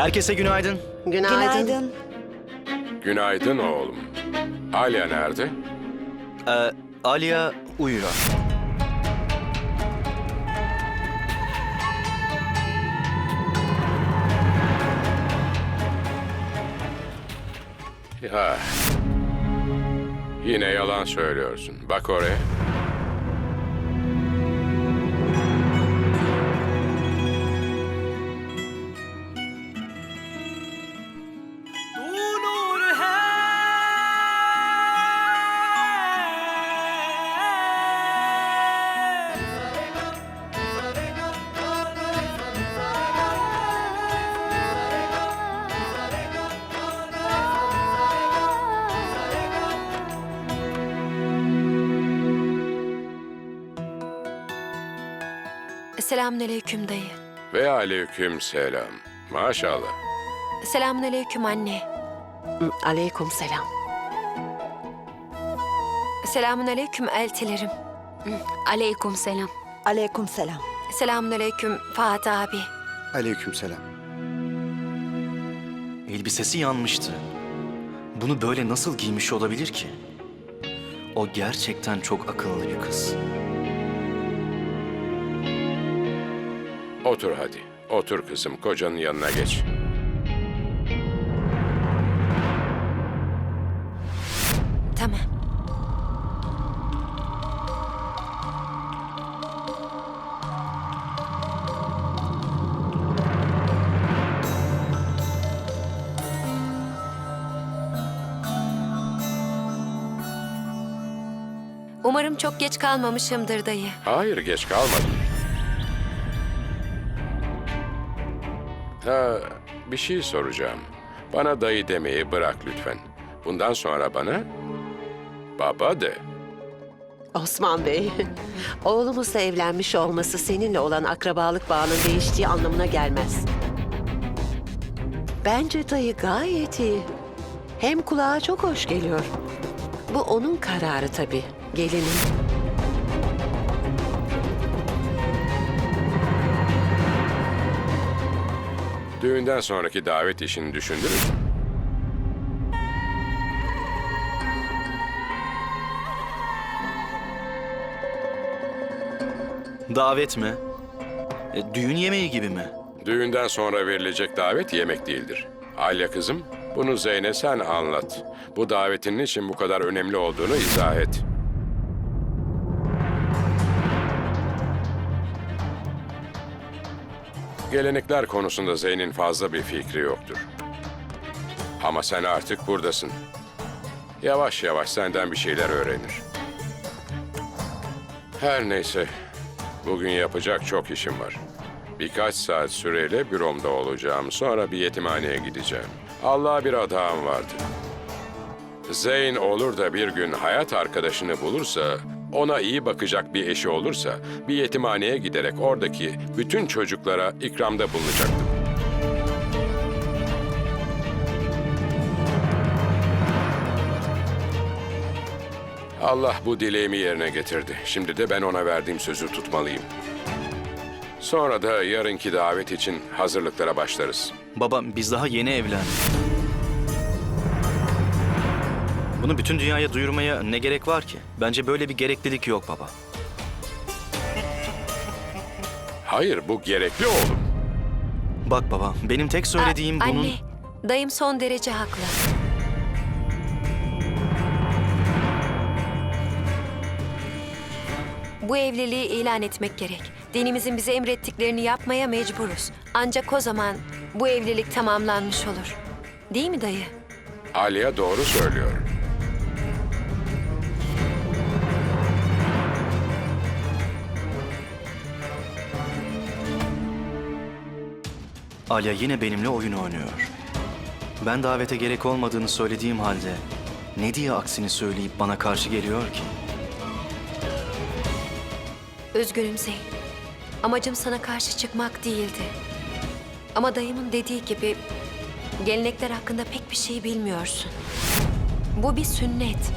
Herkese günaydın. Günaydın. Günaydın. Günaydın oğlum. Alya nerede? Ee, Alia uyuyor. Ya. Yine yalan söylüyorsun. Bak oraya. Selamünaleyküm dayı. Ve aleyküm selam. Maşallah. Selamünaleyküm anne. Aleyküm selam. Selamünaleyküm eltilerim. Aleyküm selam. Aleyküm selam. Selamünaleyküm Fatih abi. Aleykümselam. Elbisesi yanmıştı. Bunu böyle nasıl giymiş olabilir ki? O gerçekten çok akıllı bir kız. Otur hadi. Otur kızım. Kocanın yanına geç. Tamam. Umarım çok geç kalmamışımdır dayı. Hayır geç kalmadın. Bir şey soracağım. Bana dayı demeyi bırak lütfen. Bundan sonra bana baba de. Osman Bey, oğlumuzla evlenmiş olması seninle olan akrabalık bağının değiştiği anlamına gelmez. Bence dayı gayet iyi. Hem kulağa çok hoş geliyor. Bu onun kararı tabii, gelinin. Düğünden sonraki davet işini düşündünüz mü? Davet mi? E, düğün yemeği gibi mi? Düğünden sonra verilecek davet yemek değildir. Alya kızım, bunu Zeyn'e sen anlat. Bu davetin için bu kadar önemli olduğunu izah et. Gelenekler konusunda Zeyn'in fazla bir fikri yoktur. Ama sen artık buradasın. Yavaş yavaş senden bir şeyler öğrenir. Her neyse, bugün yapacak çok işim var. Birkaç saat süreyle büromda olacağım. Sonra bir yetimhaneye gideceğim. Allah'a bir adağım vardı. Zeyn olur da bir gün hayat arkadaşını bulursa, ona iyi bakacak bir eşi olursa, bir yetimhaneye giderek oradaki bütün çocuklara ikramda bulunacaktım. Allah bu dileğimi yerine getirdi. Şimdi de ben ona verdiğim sözü tutmalıyım. Sonra da yarınki davet için hazırlıklara başlarız. Baba biz daha yeni evlendik. Bunu bütün dünyaya duyurmaya ne gerek var ki? Bence böyle bir gereklilik yok baba. Hayır, bu gerekli oğlum. Bak baba, benim tek söylediğim Aa, bunun... Anne, dayım son derece haklı. Bu evliliği ilan etmek gerek. Dinimizin bize emrettiklerini yapmaya mecburuz. Ancak o zaman bu evlilik tamamlanmış olur. Değil mi dayı? Aliye doğru söylüyor. Alya yine benimle oyun oynuyor. Ben davete gerek olmadığını söylediğim halde ne diye aksini söyleyip bana karşı geliyor ki? Üzgünüm Zeyn. Amacım sana karşı çıkmak değildi. Ama dayımın dediği gibi gelenekler hakkında pek bir şey bilmiyorsun. Bu bir sünnet.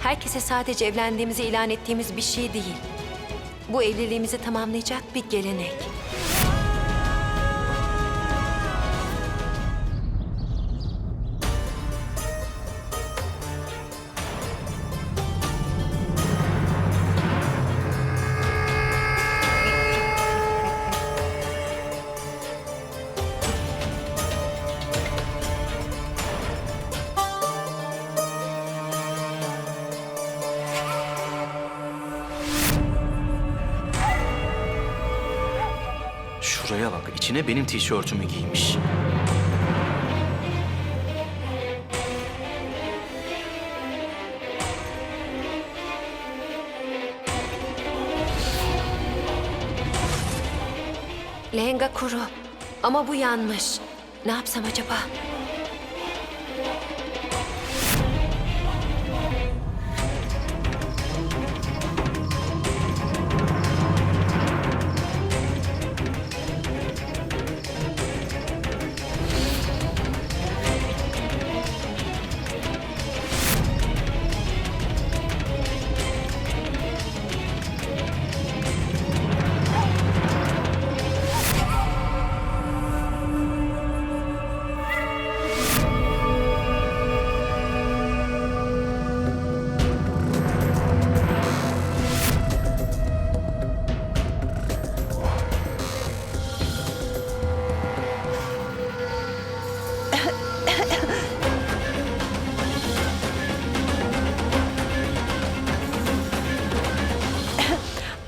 Herkese sadece evlendiğimizi ilan ettiğimiz bir şey değil. Bu evliliğimizi tamamlayacak bir gelenek. İçine benim tişörtümü giymiş. Lehenga kuru. Ama bu yanmış. Ne yapsam acaba?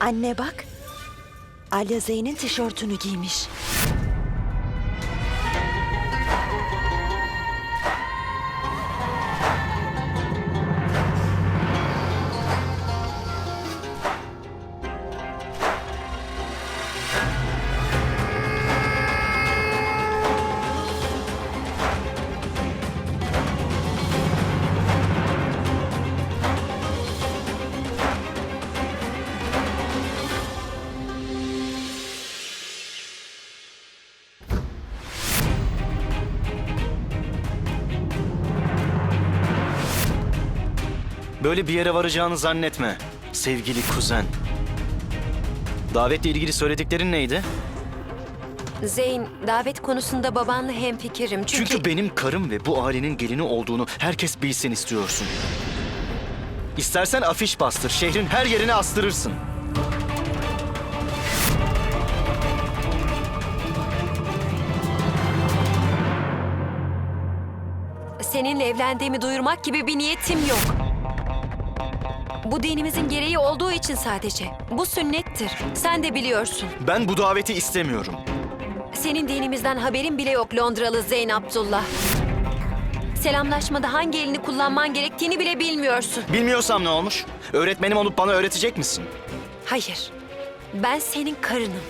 Anne bak. Alya Zeyn'in tişörtünü giymiş. Böyle bir yere varacağını zannetme. Sevgili kuzen. Davetle ilgili söylediklerin neydi? Zeyn, davet konusunda babanla hemfikirim. Çünkü... Çünkü benim karım ve bu ailenin gelini olduğunu herkes bilsin istiyorsun. İstersen afiş bastır, şehrin her yerine astırırsın. Seninle evlendiğimi duyurmak gibi bir niyetim yok. Bu dinimizin gereği olduğu için sadece. Bu sünnettir. Sen de biliyorsun. Ben bu daveti istemiyorum. Senin dinimizden haberin bile yok Londralı Zeyn Abdullah. Selamlaşmada hangi elini kullanman gerektiğini bile bilmiyorsun. Bilmiyorsam ne olmuş? Öğretmenim olup bana öğretecek misin? Hayır. Ben senin karınım.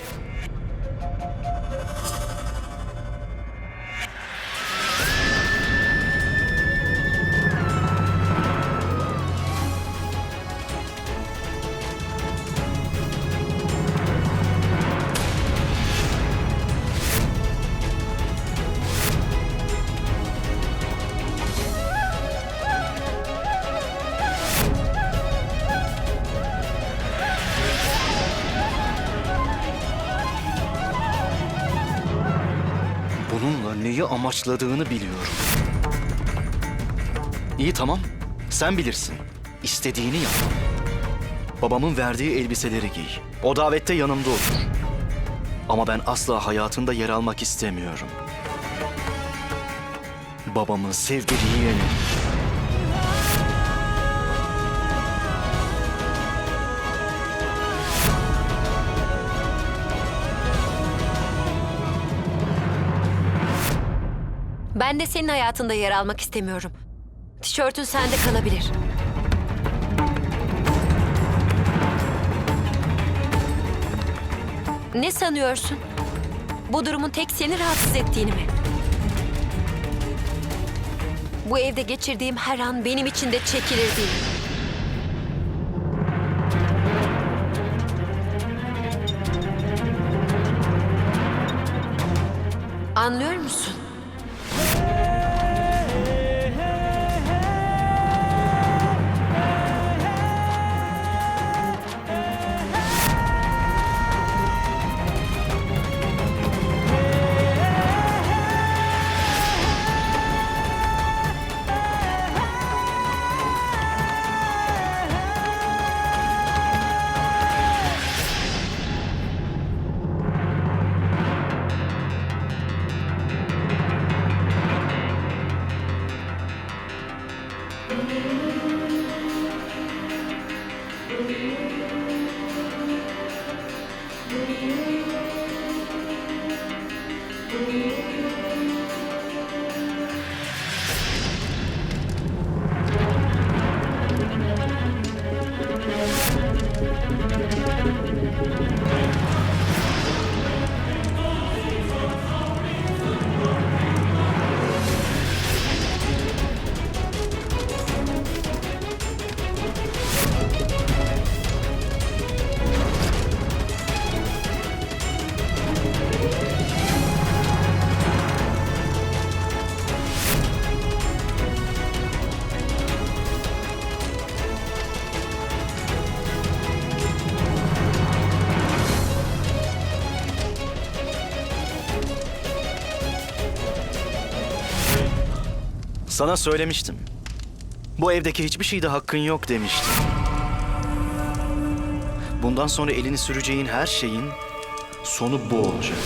Amaçladığını biliyorum. İyi tamam. Sen bilirsin. İstediğini yap. Babamın verdiği elbiseleri giy. O davette yanımda otur. Ama ben asla hayatında yer almak istemiyorum. Babamın sevgili yeğeni. Ben de senin hayatında yer almak istemiyorum. Tişörtün sende kalabilir. Ne sanıyorsun? Bu durumun tek seni rahatsız ettiğini mi? Bu evde geçirdiğim her an benim için de çekilir değil. Anlıyor musun? Sana söylemiştim. Bu evdeki hiçbir şeyde hakkın yok demiştim. Bundan sonra elini süreceğin her şeyin sonu bu olacak.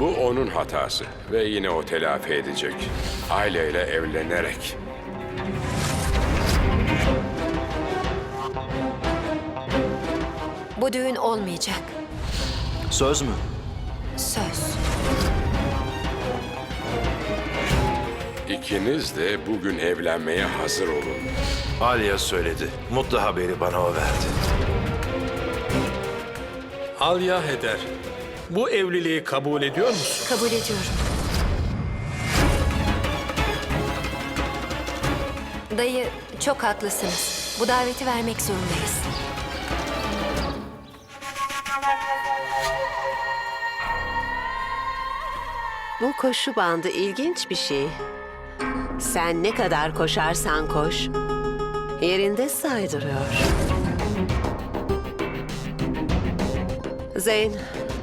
Bu onun hatası ve yine o telafi edecek. Aileyle evlenerek. Bu düğün olmayacak. Söz mü? Söz. İkiniz de bugün evlenmeye hazır olun. Alya söyledi. Mutlu haberi bana o verdi. Alya Heder, bu evliliği kabul ediyor musun? Kabul ediyorum. Dayı çok haklısınız. Bu daveti vermek zorundayız. Bu koşu bandı ilginç bir şey. Sen ne kadar koşarsan koş, yerinde saydırıyor. Zeyn,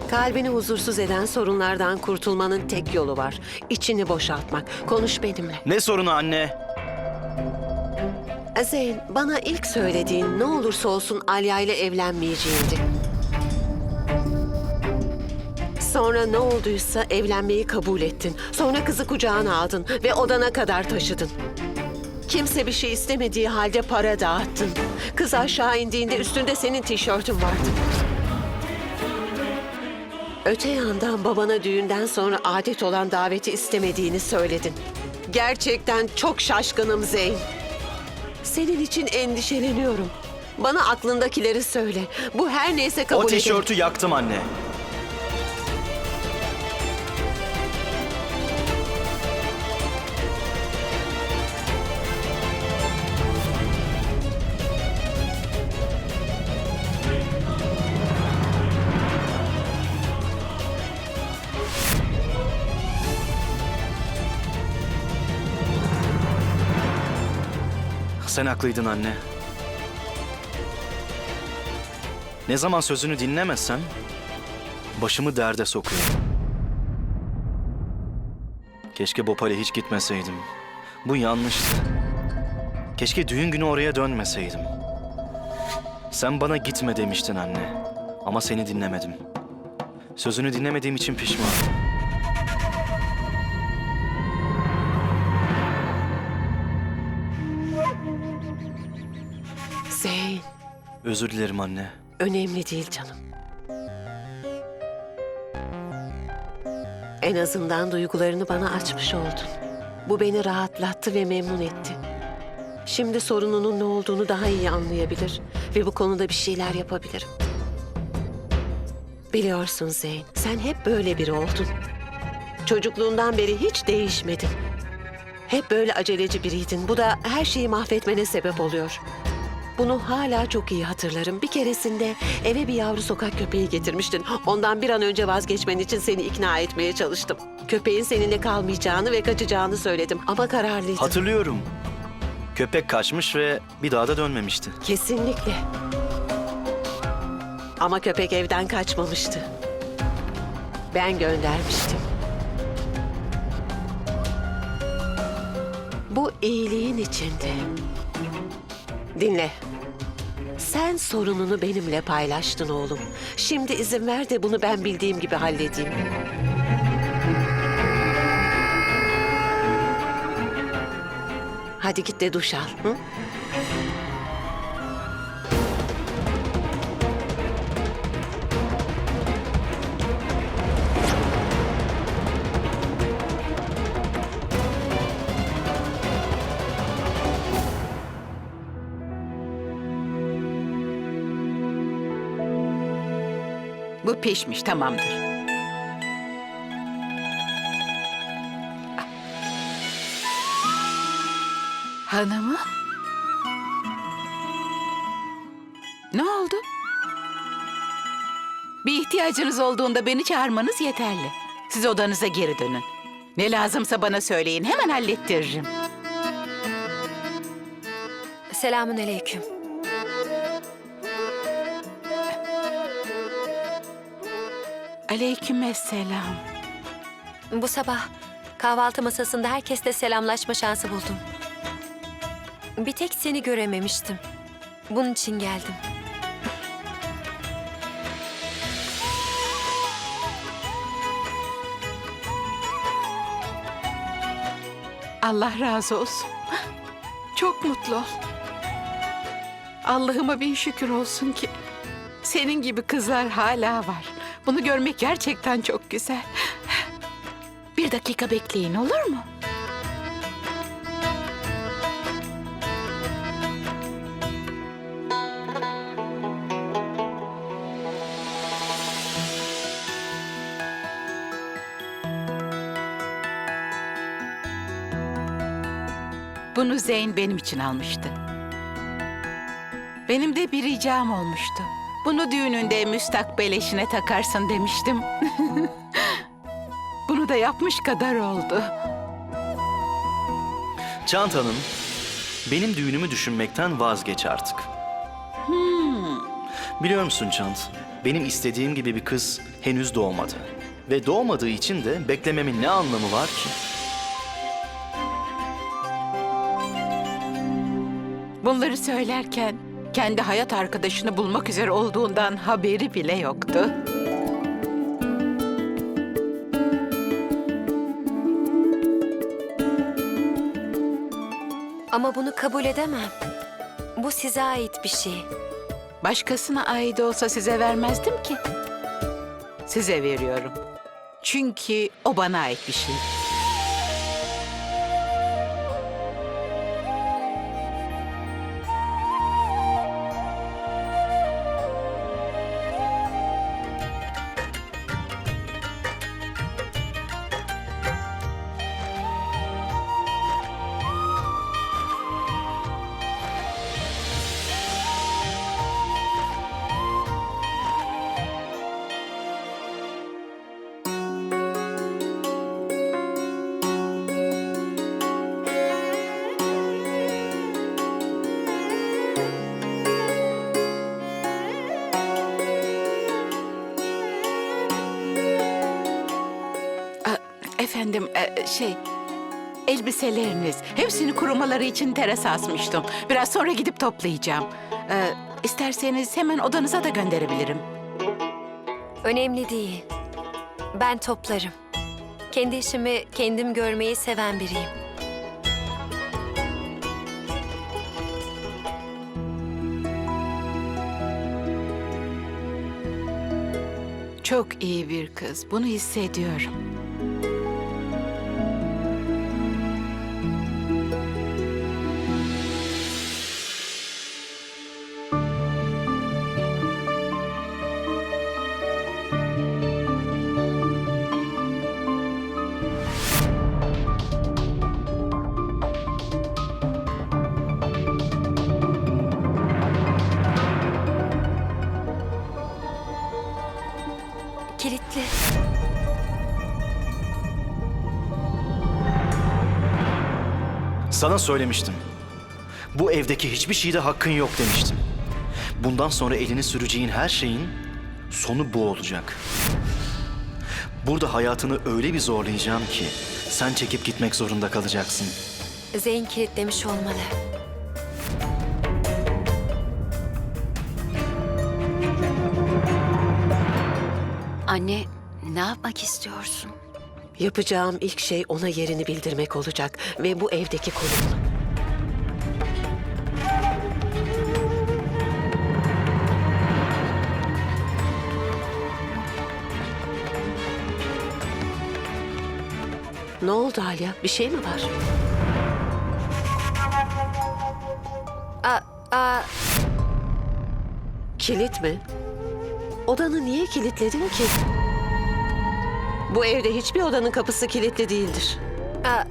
kalbini huzursuz eden sorunlardan kurtulmanın tek yolu var. İçini boşaltmak. Konuş benimle. Ne sorunu anne? Zeyn, bana ilk söylediğin ne olursa olsun Alya ile evlenmeyeceğindi. Sonra ne olduysa evlenmeyi kabul ettin. Sonra kızı kucağına aldın ve odana kadar taşıdın. Kimse bir şey istemediği halde para dağıttın. Kız aşağı indiğinde üstünde senin tişörtün vardı. Öte yandan babana düğünden sonra adet olan daveti istemediğini söyledin. Gerçekten çok şaşkınım Zeyn. Senin için endişeleniyorum. Bana aklındakileri söyle. Bu her neyse kabul O edelim. tişörtü yaktım anne. Sen haklıydın anne. Ne zaman sözünü dinlemezsem başımı derde sokuyor. Keşke Bopal'e hiç gitmeseydim. Bu yanlıştı. Keşke düğün günü oraya dönmeseydim. Sen bana gitme demiştin anne. Ama seni dinlemedim. Sözünü dinlemediğim için pişmanım. Özür dilerim anne. önemli değil canım. En azından duygularını bana açmış oldun. Bu beni rahatlattı ve memnun etti. Şimdi sorununun ne olduğunu daha iyi anlayabilir ve bu konuda bir şeyler yapabilirim. Biliyorsun Zeyn, sen hep böyle biri oldun. Çocukluğundan beri hiç değişmedin. Hep böyle aceleci biriydin. Bu da her şeyi mahvetmene sebep oluyor. Bunu hala çok iyi hatırlarım. Bir keresinde eve bir yavru sokak köpeği getirmiştin. Ondan bir an önce vazgeçmen için seni ikna etmeye çalıştım. Köpeğin seninle kalmayacağını ve kaçacağını söyledim ama kararlıydım. Hatırlıyorum. Köpek kaçmış ve bir daha da dönmemişti. Kesinlikle. Ama köpek evden kaçmamıştı. Ben göndermiştim. Bu iyiliğin içindi. Dinle. Sen sorununu benimle paylaştın oğlum. Şimdi izin ver de bunu ben bildiğim gibi halledeyim. Hadi git de duş al. Hı? Bu pişmiş tamamdır. Hanımım? Ne oldu? Bir ihtiyacınız olduğunda beni çağırmanız yeterli. Siz odanıza geri dönün. Ne lazımsa bana söyleyin, hemen hallettiririm. Selamün Aleykümselam. Bu sabah kahvaltı masasında herkesle selamlaşma şansı buldum. Bir tek seni görememiştim. Bunun için geldim. Allah razı olsun. Çok mutlu ol. Allah'ıma bin şükür olsun ki senin gibi kızlar hala var. Bunu görmek gerçekten çok güzel. Bir dakika bekleyin olur mu? Bunu Zeyn benim için almıştı. Benim de bir ricam olmuştu. Bunu düğününde müstakbel eşine takarsın demiştim. Bunu da yapmış kadar oldu. Çant Hanım, benim düğünümü düşünmekten vazgeç artık. Biliyor musun Çant, benim istediğim gibi bir kız henüz doğmadı. Ve doğmadığı için de beklememin ne anlamı var ki? Bunları söylerken kendi hayat arkadaşını bulmak üzere olduğundan haberi bile yoktu. Ama bunu kabul edemem. Bu size ait bir şey. Başkasına ait olsa size vermezdim ki. Size veriyorum. Çünkü o bana ait bir şey. Efendim e, şey elbiseleriniz hepsini kurumaları için terasa asmıştım. Biraz sonra gidip toplayacağım. Ee, isterseniz hemen odanıza da gönderebilirim. Önemli değil. Ben toplarım. Kendi işimi kendim görmeyi seven biriyim. Çok iyi bir kız. Bunu hissediyorum. Kilitli. Sana söylemiştim. Bu evdeki hiçbir şeyde hakkın yok demiştim. Bundan sonra elini süreceğin her şeyin sonu bu olacak. Burada hayatını öyle bir zorlayacağım ki sen çekip gitmek zorunda kalacaksın. Zeyn kilitlemiş olmalı. Anne, ne yapmak istiyorsun? Yapacağım ilk şey ona yerini bildirmek olacak ve bu evdeki konumunu. Ne oldu Alya? Bir şey mi var? Aa, aa, Kilit mi? Odanı niye kilitledin ki? Bu evde hiçbir odanın kapısı kilitli değildir. aa,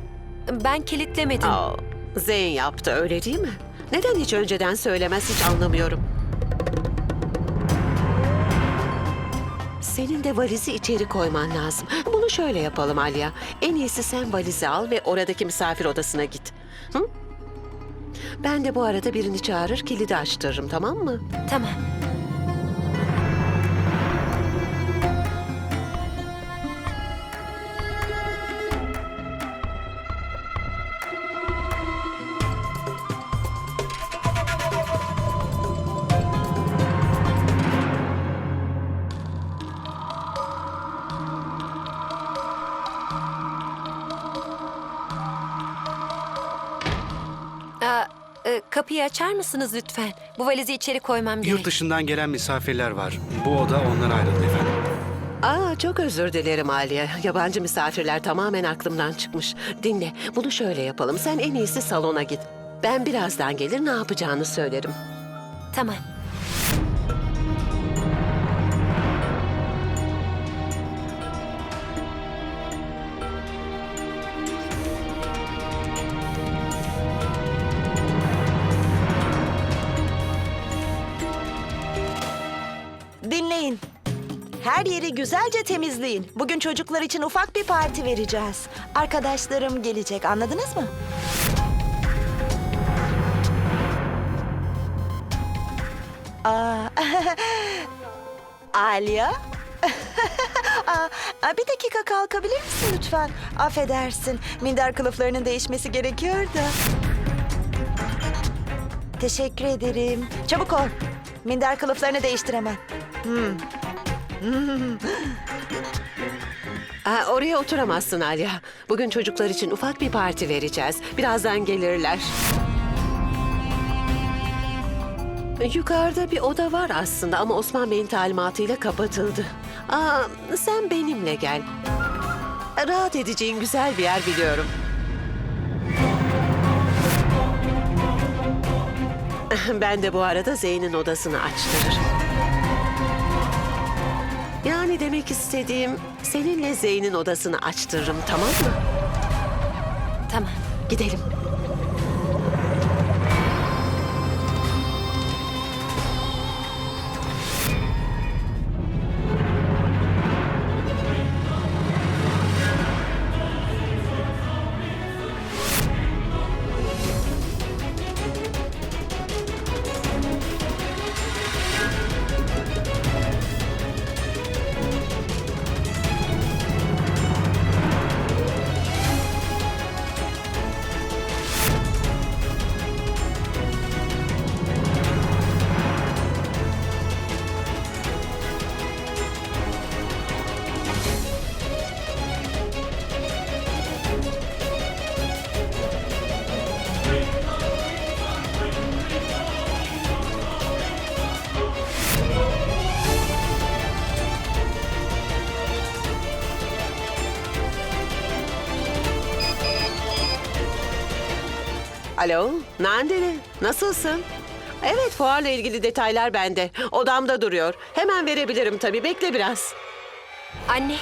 ben kilitlemedim. Aa, Zeyn yaptı öyle değil mi? Neden hiç önceden söylemez hiç anlamıyorum. Senin de valizi içeri koyman lazım. Bunu şöyle yapalım Alya. En iyisi sen valizi al ve oradaki misafir odasına git. Hı? Ben de bu arada birini çağırır kilidi açtırırım tamam mı? Tamam. Kapıyı açar mısınız lütfen? Bu valizi içeri koymam gerek. Yurt dışından gelen misafirler var. Bu oda onlara ayrıldı efendim. Aa çok özür dilerim Aliye. Yabancı misafirler tamamen aklımdan çıkmış. Dinle bunu şöyle yapalım. Sen en iyisi salona git. Ben birazdan gelir ne yapacağını söylerim. Tamam. Dinleyin. Her yeri güzelce temizleyin. Bugün çocuklar için ufak bir parti vereceğiz. Arkadaşlarım gelecek, anladınız mı? Aa, Alya? Aa, bir dakika kalkabilir misin lütfen? Affedersin, minder kılıflarının değişmesi gerekiyor da. Teşekkür ederim. Çabuk ol. Minder kılıflarını değiştir hemen. Aa, oraya oturamazsın Alya. Bugün çocuklar için ufak bir parti vereceğiz. Birazdan gelirler. Yukarıda bir oda var aslında ama Osman Bey'in talimatıyla kapatıldı. Aa, sen benimle gel. Rahat edeceğin güzel bir yer biliyorum. Ben de bu arada Zeyn'in odasını açtırırım. Yani demek istediğim seninle Zeyn'in odasını açtırırım tamam mı? Tamam. Gidelim. Alo, Nandeli, nasılsın? Evet, fuarla ilgili detaylar bende. Odamda duruyor. Hemen verebilirim tabii, bekle biraz. Anne,